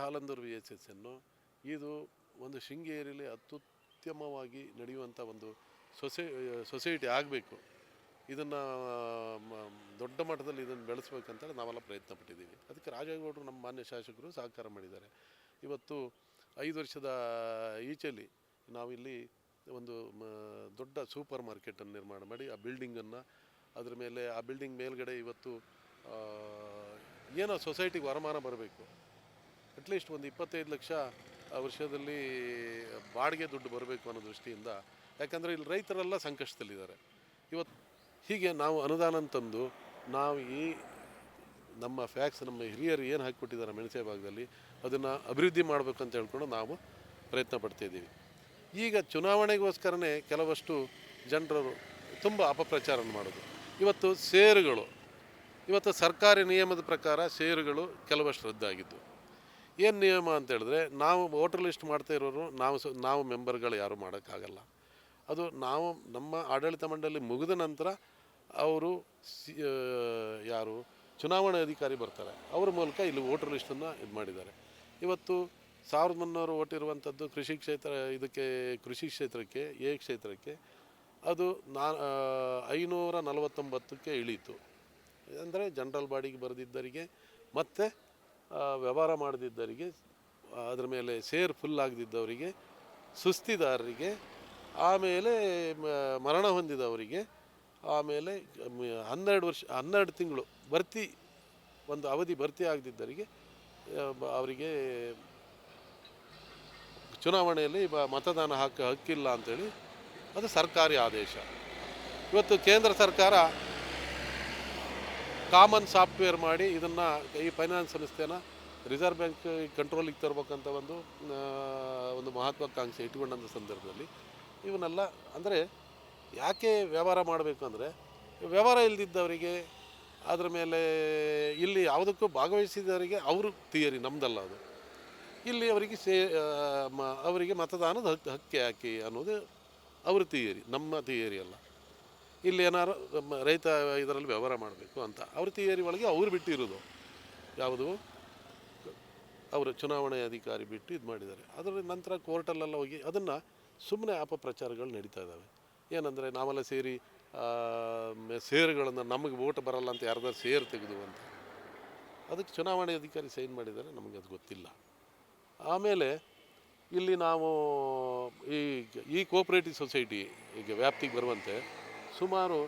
ಹಾಲಂದೂರು V S ಅನ್ನು ಇದು ಒಂದು ಶೃಂಗೇರಿಯಲ್ಲಿ ಅತ್ಯುತ್ತಮವಾಗಿ ನಡೆಯುವಂಥ ಒಂದು ಸೊಸೈ, ಸೊಸೈಟಿ ಆಗಬೇಕು. ಇದನ್ನು ದೊಡ್ಡ ಮಟ್ಟದಲ್ಲಿ ಇದನ್ನು ಬೆಳೆಸ್ಬೇಕಂತ ನಾವೆಲ್ಲ ಪ್ರಯತ್ನ ಪಟ್ಟಿದ್ದೀವಿ ಅದಕ್ಕೆ ರಾಜೇಗೌಡರು ನಮ್ಮ ಮಾನ್ಯ ಶಾಸಕರು ಸಹಕಾರ ಮಾಡಿದ್ದಾರೆ. ಇವತ್ತು ಐದು ವರ್ಷದ ಈಚೆಯಲ್ಲಿ ನಾವಿಲ್ಲಿ ಒಂದು ದೊಡ್ಡ ಸೂಪರ್ ಮಾರ್ಕೆಟನ್ನು ನಿರ್ಮಾಣ ಮಾಡಿ, ಆ ಬಿಲ್ಡಿಂಗನ್ನು ಅದರ ಮೇಲೆ, ಆ ಬಿಲ್ಡಿಂಗ್ ಮೇಲ್ಗಡೆ ಇವತ್ತು ಏನೋ ಸೊಸೈಟಿಗೆ ವರಮಾನ ಬರಬೇಕು. ಅಟ್ಲೀಸ್ಟ್ ಒಂದು ಇಪ್ಪತ್ತೈದು ಲಕ್ಷ ವರ್ಷದಲ್ಲಿ ಬಾಡಿಗೆ ದುಡ್ಡು ಬರಬೇಕು ಅನ್ನೋ ದೃಷ್ಟಿಯಿಂದ. ಯಾಕಂದರೆ ಇಲ್ಲಿ ರೈತರೆಲ್ಲ ಸಂಕಷ್ಟದಲ್ಲಿದ್ದಾರೆ. ಇವತ್ತು ಹೀಗೆ ನಾವು ಅನುದಾನ ತಂದು, ನಾವು ಈ ನಮ್ಮ ಫ್ಯಾಕ್ಸ್ ನಮ್ಮ ಹಿರಿಯರು ಏನು ಹಾಕಿಕೊಟ್ಟಿದ್ದಾರೆ ಮೆಣಸೆ ಭಾಗದಲ್ಲಿ, ಅದನ್ನು ಅಭಿವೃದ್ಧಿ ಮಾಡಬೇಕಂತ ಹೇಳ್ಕೊಂಡು ನಾವು ಪ್ರಯತ್ನ ಪಡ್ತಾಯಿದ್ದೀವಿ ಈಗ ಚುನಾವಣೆಗೋಸ್ಕರನೇ ಕೆಲವಷ್ಟು ಜನರು ತುಂಬ ಅಪಪ್ರಚಾರ ಮಾಡೋದು. ಇವತ್ತು ಸೇರುಗಳು, ಇವತ್ತು ಸರ್ಕಾರಿ ನಿಯಮದ ಪ್ರಕಾರ ಷೇರುಗಳು ಕೆಲವಷ್ಟು ರದ್ದಾಗಿದ್ದು. ಏನು ನಿಯಮ ಅಂತ ಹೇಳಿದ್ರೆ, ನಾವು ವೋಟರ್ ಲಿಸ್ಟ್ ಮಾಡ್ತಾ ಇರೋರು, ನಾವು ನಾವು ಮೆಂಬರ್ಗಳು ಯಾರು ಮಾಡೋಕ್ಕಾಗಲ್ಲ. ಅದು ನಾವು ನಮ್ಮ ಆಡಳಿತ ಮಂಡಳಿ ಮುಗಿದ ನಂತರ ಅವರು ಸಿ ಯಾರು ಚುನಾವಣಾ ಅಧಿಕಾರಿ ಬರ್ತಾರೆ. ಅವ್ರ ಮೂಲಕ ಇಲ್ಲಿ ವೋಟರ್ ಲಿಸ್ಟನ್ನು ಇದು ಮಾಡಿದ್ದಾರೆ. ಇವತ್ತು ಸಾವಿರದ ಮುನ್ನೂರು ಓಟ್ ಇರುವಂಥದ್ದು ಕೃಷಿ ಕ್ಷೇತ್ರ, ಇದಕ್ಕೆ ಕೃಷಿ ಕ್ಷೇತ್ರಕ್ಕೆ, ಎ ಕ್ಷೇತ್ರಕ್ಕೆ, ಅದು ನಾ ಐನೂರ ನಲವತ್ತೊಂಬತ್ತಕ್ಕೆ ಇಳೀತು ಅಂದರೆ ಜನರಲ್ ಬಾಡಿಗೆ ಬರೆದಿದ್ದರಿಗೆ ಮತ್ತು ವ್ಯವಹಾರ ಮಾಡದಿದ್ದವರಿಗೆ, ಅದರ ಮೇಲೆ ಸೇರ್ ಫುಲ್ ಆಗದಿದ್ದವರಿಗೆ, ಸುಸ್ತಿದಾರರಿಗೆ, ಆಮೇಲೆ ಮರಣ ಹೊಂದಿದವರಿಗೆ, ಆಮೇಲೆ ಹನ್ನೆರಡು ವರ್ಷ, ಹನ್ನೆರಡು ತಿಂಗಳು ಭರ್ತಿ, ಒಂದು ಅವಧಿ ಭರ್ತಿ ಆಗದಿದ್ದವರಿಗೆ ಅವರಿಗೆ ಚುನಾವಣೆಯಲ್ಲಿ ಮತದಾನ ಹಕ್ಕು, ಹಕ್ಕಿಲ್ಲ ಅಂಥೇಳಿ ಅದು ಸರ್ಕಾರಿ ಆದೇಶ. ಇವತ್ತು ಕೇಂದ್ರ ಸರ್ಕಾರ ಕಾಮನ್ ಸಾಫ್ಟ್ವೇರ್ ಮಾಡಿ ಇದನ್ನು ಈ ಫೈನಾನ್ಸ್ ಸಂಸ್ಥೆನ ರಿಸರ್ವ್ ಬ್ಯಾಂಕ್ ಕಂಟ್ರೋಲಿಗೆ ತರಬೇಕಂತ ಒಂದು ಒಂದು ಮಹತ್ವಾಕಾಂಕ್ಷೆ ಇಟ್ಕೊಂಡಂಥ ಸಂದರ್ಭದಲ್ಲಿ ಇವನ್ನೆಲ್ಲ ಅಂದರೆ ಯಾಕೆ ವ್ಯವಹಾರ ಮಾಡಬೇಕು ಅಂದರೆ ವ್ಯವಹಾರ ಇಲ್ಲದಿದ್ದವರಿಗೆ ಅದರ ಮೇಲೆ ಇಲ್ಲಿ ಯಾವುದಕ್ಕೂ ಭಾಗವಹಿಸಿದವರಿಗೆ ಅವರು ಥಿಯರಿ ನಮ್ಮದಲ್ಲ ಅದು. ಇಲ್ಲಿ ಅವರಿಗೆ ಸೇ ಅವರಿಗೆ ಮತದಾನದ ಹಕ್ಕು ಹಕ್ಕಿ ಹಾಕಿ ಅನ್ನೋದು ಅವ್ರ ಥಿಯರಿ ನಮ್ಮ ಥಿಯರಿ ಅಲ್ಲ. ಇಲ್ಲಿ ಏನಾರು ರೈತ ಇದರಲ್ಲಿ ವ್ಯವಹಾರ ಮಾಡಬೇಕು ಅಂತ. ಅವ್ರ ತಿಯರಿ ಒಳಗೆ ಅವ್ರು ಬಿಟ್ಟಿರೋದು. ಯಾವುದು? ಅವರು ಚುನಾವಣೆ ಅಧಿಕಾರಿ ಬಿಟ್ಟು ಇದು ಮಾಡಿದ್ದಾರೆ. ಅದರ ನಂತರ ಕೋರ್ಟಲ್ಲೆಲ್ಲ ಹೋಗಿ ಅದನ್ನು ಸುಮ್ಮನೆ ಅಪಪ್ರಚಾರಗಳು ನಡೀತಾ ಇದ್ದಾವೆ. ಏನಂದರೆ ನಾವೆಲ್ಲ ಸೇರಿ ಸೇರುಗಳನ್ನು ನಮಗೆ ಓಟ್ ಬರಲ್ಲ ಅಂತ ಯಾರ್ದಾರು ಸೇರು ತೆಗೆದು ಅಂತ. ಅದಕ್ಕೆ ಚುನಾವಣೆ ಅಧಿಕಾರಿ ಸೈನ್ ಮಾಡಿದ್ದಾರೆ, ನಮಗೆ ಅದು ಗೊತ್ತಿಲ್ಲ. ಆಮೇಲೆ ಇಲ್ಲಿ ನಾವು ಈ ಈ ಕೋಪ್ರೇಟಿವ್ ಸೊಸೈಟಿ ಈಗ ವ್ಯಾಪ್ತಿಗೆ ಬರುವಂತೆ ಸುಮಾರು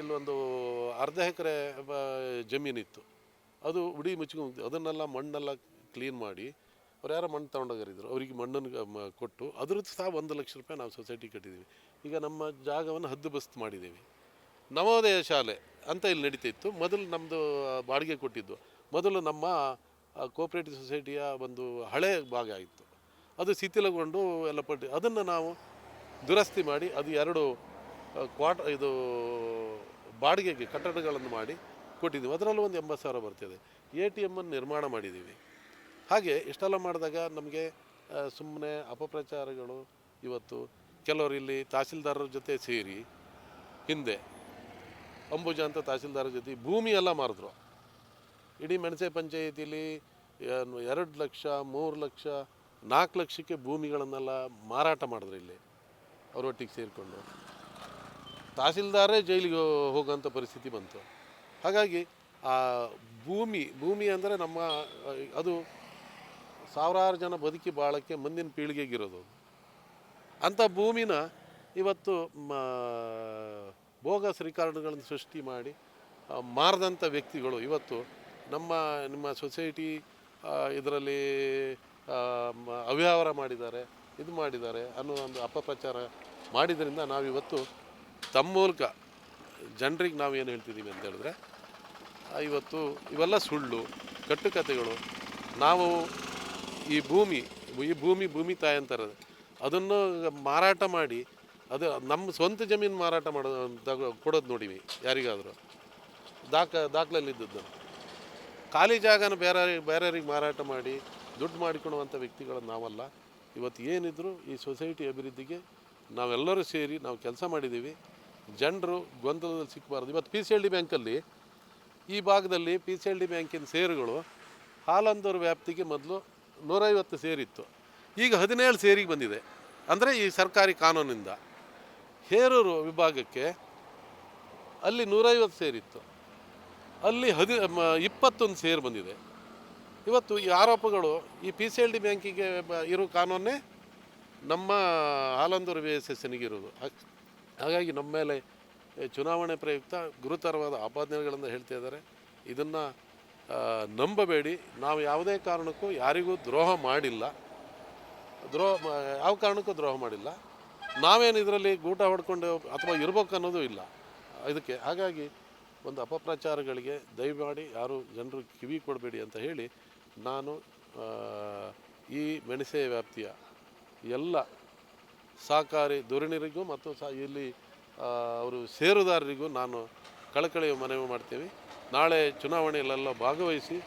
ಇಲ್ಲೊಂದು ಅರ್ಧ ಎಕರೆ ಜಮೀನಿತ್ತು. ಅದು ಉಡಿ ಮುಚ್ಕೊಂಡು ಅದನ್ನೆಲ್ಲ ಮಣ್ಣೆಲ್ಲ ಕ್ಲೀನ್ ಮಾಡಿ ಅವ್ರು ಯಾರೋ ಮಣ್ಣು ತೊಗೊಂಡೋಗಿದ್ರು ಅವರಿಗೆ ಮಣ್ಣನ್ನು ಕೊಟ್ಟು ಅದ್ರದ್ದು ಸಹ ಒಂದು ಲಕ್ಷ ರೂಪಾಯಿ ನಾವು ಸೊಸೈಟಿ ಕಟ್ಟಿದ್ದೀವಿ. ಈಗ ನಮ್ಮ ಜಾಗವನ್ನು ಹದ್ದುಬಸ್ತು ಮಾಡಿದ್ದೀವಿ. ನವೋದಯ ಶಾಲೆ ಅಂತ ಇಲ್ಲಿ ನಡೀತಿತ್ತು. ಮೊದಲು ನಮ್ಮದು ಬಾಡಿಗೆ ಕೊಟ್ಟಿದ್ದು. ಮೊದಲು ನಮ್ಮ ಕೋಪ್ರೇಟಿವ್ ಸೊಸೈಟಿಯ ಒಂದು ಹಳೆ ಭಾಗ ಇತ್ತು. ಅದು ಶಿಥಿಲಗೊಂಡು ಎಲ್ಲ ಪಟ್ಟು ಅದನ್ನು ನಾವು ದುರಸ್ತಿ ಮಾಡಿ ಅದು ಎರಡು ಕ್ವಾಟ್ ಇದು ಬಾಡಿಗೆಗೆ ಕಟ್ಟಡಗಳನ್ನು ಮಾಡಿ ಕೊಟ್ಟಿದ್ದೀವಿ. ಅದರಲ್ಲೂ ಒಂದು ಎಂಬತ್ತು ಸಾವಿರ ಬರ್ತದೆ. ಎ ಟಿ ಎಮ್ಮನ್ನು ನಿರ್ಮಾಣ ಮಾಡಿದ್ದೀವಿ. ಹಾಗೆ ಇಷ್ಟೆಲ್ಲ ಮಾಡಿದಾಗ ನಮಗೆ ಸುಮ್ಮನೆ ಅಪಪ್ರಚಾರಗಳು ಇವತ್ತು ಕೆಲವರು ಇಲ್ಲಿ ತಹಸೀಲ್ದಾರರ ಜೊತೆ ಸೇರಿ ಹಿಂದೆ ಅಂಬುಜ ಅಂತ ತಹಸೀಲ್ದಾರರ ಜೊತೆ ಭೂಮಿ ಎಲ್ಲ ಮಾರಿದ್ರು. ಇಡೀ ಮೆಣಸೆ ಪಂಚಾಯಿತಿಲಿ ಎರಡು ಲಕ್ಷ, ಮೂರು ಲಕ್ಷ, ನಾಲ್ಕು ಲಕ್ಷಕ್ಕೆ ಭೂಮಿಗಳನ್ನೆಲ್ಲ ಮಾರಾಟ ಮಾಡಿದ್ರು ಇಲ್ಲಿ. ಅವರೊಟ್ಟಿಗೆ ಸೇರಿಕೊಂಡು. ತಹಸೀಲ್ದಾರೇ ಜೈಲಿಗೆ ಹೋಗುವಂಥ ಪರಿಸ್ಥಿತಿ ಬಂತು ಹಾಗಾಗಿ ಆ ಭೂಮಿ ಭೂಮಿ ಅಂದರೆ ನಮ್ಮ, ಅದು ಸಾವಿರಾರು ಜನ ಬದುಕಿ ಬಾಳಕ್ಕೆ ಮುಂದಿನ ಪೀಳಿಗೆಗಿರೋದು. ಅಂಥ ಭೂಮಿನ ಇವತ್ತು ಬೋಗಸ್ ರಿಕಾರ್ಡ್ಗಳನ್ನು ಸೃಷ್ಟಿ ಮಾಡಿ ಮಾರದಂಥ ವ್ಯಕ್ತಿಗಳು ಇವತ್ತು ನಮ್ಮ, ನಿಮ್ಮ ಸೊಸೈಟಿ ಇದರಲ್ಲಿ ಅವ್ಯವಹಾರ ಮಾಡಿದ್ದಾರೆ, ಇದು ಮಾಡಿದ್ದಾರೆ ಅನ್ನೋ ಒಂದು ಅಪಪ್ರಚಾರ ಮಾಡಿದ್ರಿಂದ ನಾವಿವತ್ತು ತಮ್ಮ ಮೂಲಕ ಜನರಿಗೆ ನಾವು ಏನು ಹೇಳ್ತಿದ್ದೀವಿ ಅಂತ ಹೇಳಿದ್ರೆ ಇವತ್ತು ಇವೆಲ್ಲ ಸುಳ್ಳು ಕಟ್ಟುಕತೆಗಳು ನಾವು ಈ ಭೂಮಿ ಈ ಭೂಮಿ ಭೂಮಿ ತಾಯಿ ಅಂತಾರೆ. ಅದನ್ನು ಮಾರಾಟ ಮಾಡಿ, ಅದು ನಮ್ಮ ಸ್ವಂತ ಜಮೀನು ಮಾರಾಟ ಮಾಡೋದು ಕೊಡೋದು ನೋಡಿವಿ, ಯಾರಿಗಾದರೂ. ದಾಖ, ದಾಖಲೆಯಲ್ಲಿದ್ದದ್ದು. ಖಾಲಿ ಜಾಗನ ಬೇರೆ ಬೇರೆಯವ್ರಿಗೆ ಮಾರಾಟ ಮಾಡಿ, ದುಡ್ಡು ಮಾಡಿಕೊಳ್ಳುವಂಥ ವ್ಯಕ್ತಿಗಳು ನಾವಲ್ಲ. ಇವತ್ತು ಏನಿದ್ರು ಈ ಸೊಸೈಟಿ ಅಭಿವೃದ್ಧಿಗೆ ನಾವೆಲ್ಲರೂ ಸೇರಿ ನಾವು ಕೆಲಸ ಮಾಡಿದ್ದೀವಿ. ಜನರು ಗೊಂದಲದಲ್ಲಿ ಸಿಕ್ಕಬಾರ್ದು ಇವತ್ತು ಪಿ ಸಿ ಎಲ್ ಡಿ ಬ್ಯಾಂಕಲ್ಲಿ ಈ ಭಾಗದಲ್ಲಿ ಪಿ ಸಿ ಎಲ್ ಡಿ ಬ್ಯಾಂಕಿನ ಸೇರುಗಳು ಹಾಲಂದೂರು ವ್ಯಾಪ್ತಿಗೆ ಮೊದಲು ನೂರೈವತ್ತು ಸೇರಿತ್ತು. ಈಗ ಹದಿನೇಳು ಸೇರಿಗೆ ಬಂದಿದೆ. ಅಂದರೆ ಈ ಸರ್ಕಾರಿ ಕಾನೂನಿಂದ. ಹೇರೂರು ವಿಭಾಗಕ್ಕೆ ಅಲ್ಲಿ ನೂರೈವತ್ತು ಸೇರಿತ್ತು. ಅಲ್ಲಿ ಹದಿ ಇಪ್ಪತ್ತೊಂದು ಸೇರು ಬಂದಿದೆ. ಇವತ್ತು ಈ ಆರೋಪಗಳು ಈ ಪಿ ಸಿ ಎಲ್ ಡಿ ಬ್ಯಾಂಕಿಗೆ ಇರೋ ಕಾನೂನೇ ನಮ್ಮ ಹಾಲಂದೂರು ವಿ ಎಸ್ ಎಸ್ನಿಗೆ ಇರೋದು. ಹಾಗ್- ಹಾಗಾಗಿ ನಮ್ಮ ಮೇಲೆ ಚುನಾವಣೆ ಪ್ರಯುಕ್ತ ಗುರುತರವಾದ ಆಪಾದನೆಗಳನ್ನು ಹೇಳ್ತಾ ಇದ್ದಾರೆ. ಇದನ್ನು ನಂಬಬೇಡಿ. ನಾವು ಯಾವುದೇ ಕಾರಣಕ್ಕೂ ಯಾರಿಗೂ ದ್ರೋಹ ಮಾಡಿಲ್ಲ. ದ್ರೋಹ ಯಾವ ಕಾರಣಕ್ಕೂ ದ್ರೋಹ ಮಾಡಿಲ್ಲ. ನಾವೇನು ಇದರಲ್ಲಿ ಗೂಟ ಹೊಡ್ಕೊಂಡು ಅಥವಾ ಇರಬೇಕು ಅನ್ನೋದು ಇಲ್ಲ. ಇದಕ್ಕೆ, ಹಾಗಾಗಿ ಒಂದು ಅಪಪ್ರಚಾರಗಳಿಗೆ ದಯಮಾಡಿ ಯಾರು ಜನರು ಕಿವಿ ಕೊಡಬೇಡಿ ಅಂತ ಹೇಳಿ ನಾನು ಈ ಮೆಣಸೆ ವ್ಯಾಪ್ತಿಯ ಎಲ್ಲ ಸಹಕಾರಿ ಧೋರಣೆರಿಗೂ ಮತ್ತು ಸಹ ಇಲ್ಲಿ ಅವರು ಸೇರುದಾರರಿಗೂ ನಾನು ಕಳಕಳಿಯ ಮನವಿ ಮಾಡ್ತೀವಿ ನಾಳೆ ಚುನಾವಣೆಯಲ್ಲೆಲ್ಲ ಭಾಗವಹಿಸಿ.